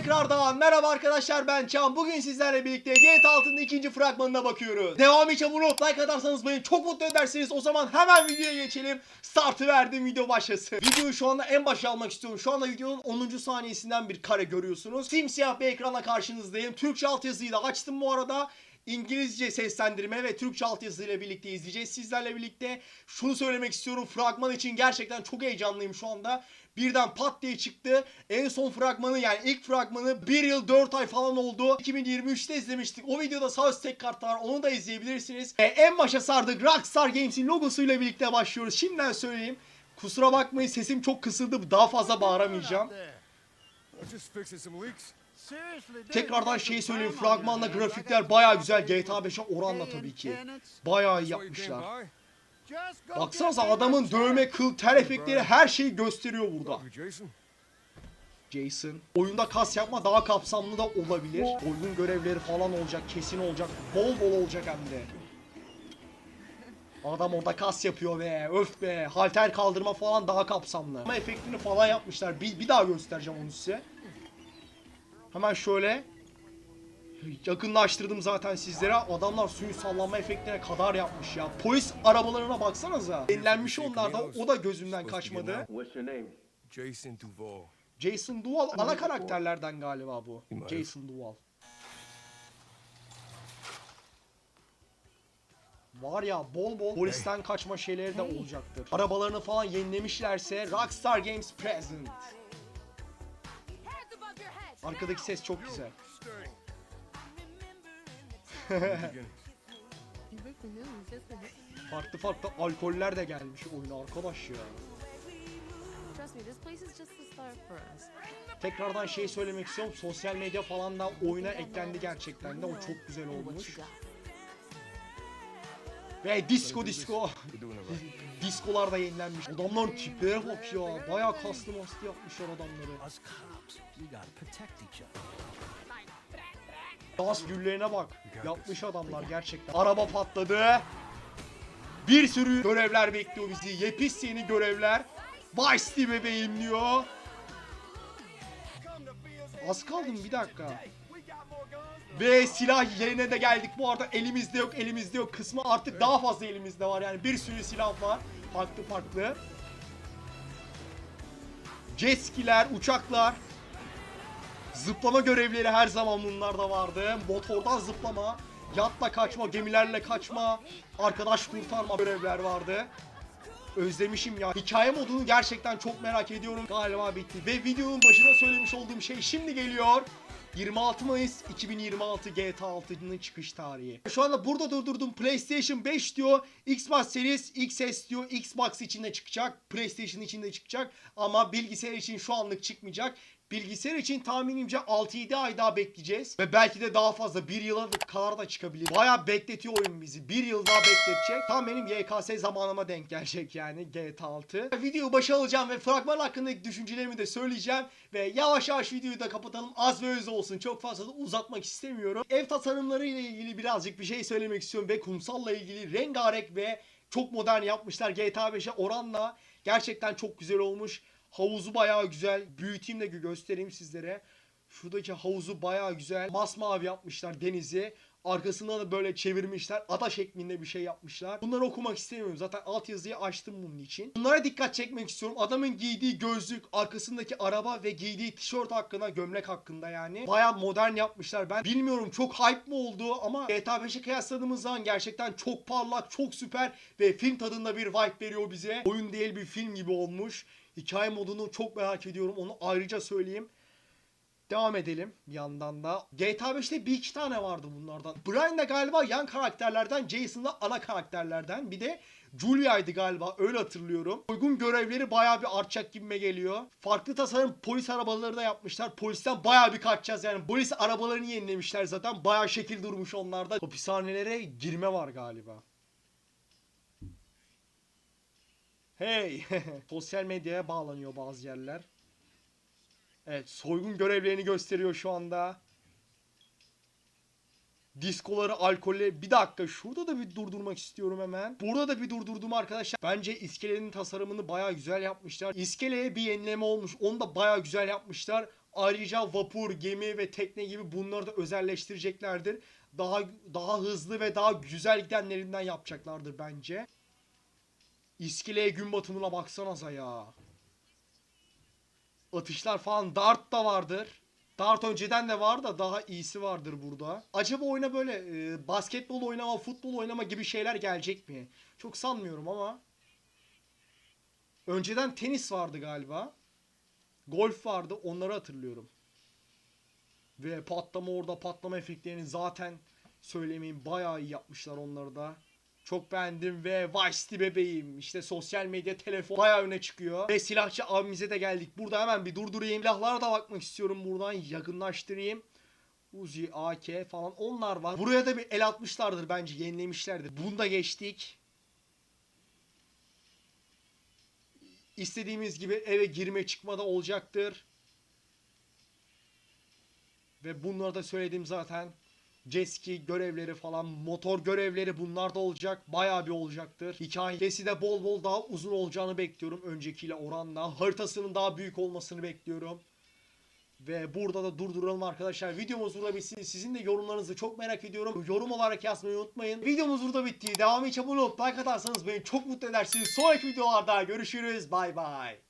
Tekrardan merhaba arkadaşlar ben Can. Bugün sizlerle birlikte GTA 6'nın ikinci fragmanına bakıyoruz. Devam için bunu like atarsanız beni çok mutlu edersiniz. O zaman hemen videoya geçelim. Startı verdim video başlasın. Videoyu şu anda en başa almak istiyorum. Şu anda videonun 10. saniyesinden bir kare görüyorsunuz. Simsiyah bir ekrana karşınızdayım. Türkçe altyazıyı da açtım bu arada. İngilizce seslendirme ve Türkçe altyazıyla birlikte izleyeceğiz. Sizlerle birlikte şunu söylemek istiyorum. Fragman için gerçekten çok heyecanlıyım şu anda. Birden pat diye çıktı. En son fragmanı yani ilk fragmanı 1 yıl 4 ay falan oldu. 2023'te izlemiştik. O videoda sağ üst tek kart var. Onu da izleyebilirsiniz. E, en başa sardık. Rockstar Games'in logosuyla birlikte başlıyoruz. Şimdiden söyleyeyim. Kusura bakmayın sesim çok kısıldı. Daha fazla bağıramayacağım. Tekrardan şeyi söyleyeyim. Fragmanla grafikler baya güzel. GTA 5'e oranla tabii ki. Bayağı iyi yapmışlar. Baksanıza adamın dövme, kıl, ter efektleri her şeyi gösteriyor burada. Jason. Oyunda kas yapma daha kapsamlı da olabilir. Oyun görevleri falan olacak, kesin olacak. Bol bol olacak hem de. Adam orada kas yapıyor be, öf be. Halter kaldırma falan daha kapsamlı. Ama efektini falan yapmışlar. Bir, bir daha göstereceğim onu size. Hemen şöyle. Yakınlaştırdım zaten sizlere. Adamlar suyun sallanma efektine kadar yapmış ya. Polis arabalarına baksanıza. Yenilenmiş onlar da. O da gözümden kaçmadı. What's your name? Jason Duval. Jason Duval ana karakterlerden galiba bu. Jason Duval. Var ya bol bol polisten kaçma şeyleri de olacaktır. Arabalarını falan yenilemişlerse Rockstar Games Present. Arkadaki ses çok güzel. Farklı farklı alkoller de gelmiş oyuna arkadaş ya. Tekrardan şey söylemek istiyorum. Sosyal medya falan da oyuna eklendi gerçekten de. O çok güzel olmuş. Ve disco disco. Diskolar da yenilenmiş. Adamların tiplere bak ya. Bayağı kastı mastı yapmışlar adamları. Us cops, we gotta protect each other. Dans güllerine bak. Yapmış adamlar gerçekten. Araba patladı. Bir sürü görevler bekliyor bizi. Yepis yeni görevler. Vice City bebeğim diyor. Az kaldım bir dakika. Ve silah yerine de geldik. Bu arada elimizde yok elimizde yok kısmı artık daha fazla elimizde var. Yani bir sürü silah var. Farklı farklı. Jet skiler, uçaklar. Zıplama görevleri her zaman bunlarda vardı. Motordan zıplama, yatla kaçma, gemilerle kaçma, arkadaş kurtarma görevler vardı. Özlemişim ya. Hikaye modunu gerçekten çok merak ediyorum. Galiba bitti. Ve videonun başına söylemiş olduğum şey şimdi geliyor. 26 Mayıs 2026 GTA 6'nın çıkış tarihi. Şu anda burada durdurdum. PlayStation 5 diyor. Xbox Series XS diyor. Xbox içinde çıkacak. PlayStation içinde çıkacak. Ama bilgisayar için şu anlık çıkmayacak. Bilgisayar için tahminimce 6-7 ay daha bekleyeceğiz. Ve belki de daha fazla 1 yıla kadar da çıkabilir. Baya bekletiyor oyun bizi. 1 yıl daha bekletecek. Tam benim YKS zamanıma denk gelecek yani GTA 6. Videoyu başa alacağım ve fragman hakkındaki düşüncelerimi de söyleyeceğim. Ve yavaş yavaş videoyu da kapatalım. Az ve öz olsun. Çok fazla da uzatmak istemiyorum. Ev tasarımları ile ilgili birazcık bir şey söylemek istiyorum. Ve kumsalla ilgili rengarenk ve çok modern yapmışlar. GTA 5'e oranla gerçekten çok güzel olmuş. Havuzu bayağı güzel. Büyüteyim de gö- göstereyim sizlere. Şuradaki havuzu bayağı güzel. Masmavi yapmışlar denizi. Arkasından da böyle çevirmişler. Ada şeklinde bir şey yapmışlar. Bunları okumak istemiyorum. Zaten altyazıyı açtım bunun için. Bunlara dikkat çekmek istiyorum. Adamın giydiği gözlük, arkasındaki araba ve giydiği tişört hakkında, gömlek hakkında yani. Bayağı modern yapmışlar. Ben bilmiyorum çok hype mı oldu ama GTA 5'e kıyasladığımız zaman gerçekten çok parlak, çok süper ve film tadında bir vibe veriyor bize. Oyun değil bir film gibi olmuş. Hikaye modunu çok merak ediyorum. Onu ayrıca söyleyeyim. Devam edelim yandan da. GTA 5'te bir iki tane vardı bunlardan. Brian da galiba yan karakterlerden, Jason da ana karakterlerden. Bir de Julia'ydı galiba öyle hatırlıyorum. Uygun görevleri bayağı bir artacak gibime geliyor. Farklı tasarım polis arabaları da yapmışlar. Polisten bayağı bir kaçacağız yani. Polis arabalarını yenilemişler zaten. Bayağı şekil durmuş onlarda. Hapishanelere girme var galiba. Hey! Sosyal medyaya bağlanıyor bazı yerler. Evet, soygun görevlerini gösteriyor şu anda. Diskoları, alkolleri. Bir dakika şurada da bir durdurmak istiyorum hemen. Burada da bir durdurdum arkadaşlar. Bence iskelenin tasarımını baya güzel yapmışlar. İskeleye bir yenileme olmuş. Onu da baya güzel yapmışlar. Ayrıca vapur, gemi ve tekne gibi bunları da özelleştireceklerdir. Daha daha hızlı ve daha güzel gidenlerinden yapacaklardır bence. İskileye gün batımına baksanıza ya. Atışlar falan dart da vardır. Dart önceden de var da daha iyisi vardır burada. Acaba oyuna böyle e, basketbol oynama, futbol oynama gibi şeyler gelecek mi? Çok sanmıyorum ama. Önceden tenis vardı galiba. Golf vardı onları hatırlıyorum. Ve patlama orada patlama efektlerini zaten söylemeyin bayağı iyi yapmışlar onları da. Çok beğendim ve Vice City bebeğim. İşte sosyal medya, telefon bayağı öne çıkıyor. Ve silahçı abimize de geldik. Burada hemen bir durdurayım. Silahlara da bakmak istiyorum buradan. Yakınlaştırayım. Uzi, AK falan onlar var. Buraya da bir el atmışlardır bence. Yenilemişlerdir. Bunu da geçtik. İstediğimiz gibi eve girme çıkma da olacaktır. Ve bunları da söyledim zaten. Jet ski görevleri falan, motor görevleri bunlar da olacak. Bayağı bir olacaktır. Hikayesi de bol bol daha uzun olacağını bekliyorum öncekiyle oranla. Haritasının daha büyük olmasını bekliyorum. Ve burada da durduralım arkadaşlar. Videomuz burada bitsin. Sizin de yorumlarınızı çok merak ediyorum. Yorum olarak yazmayı unutmayın. Videomuz burada bitti. Devamı için abone olup like atarsanız beni çok mutlu edersiniz. Sonraki videolarda görüşürüz. Bay bay.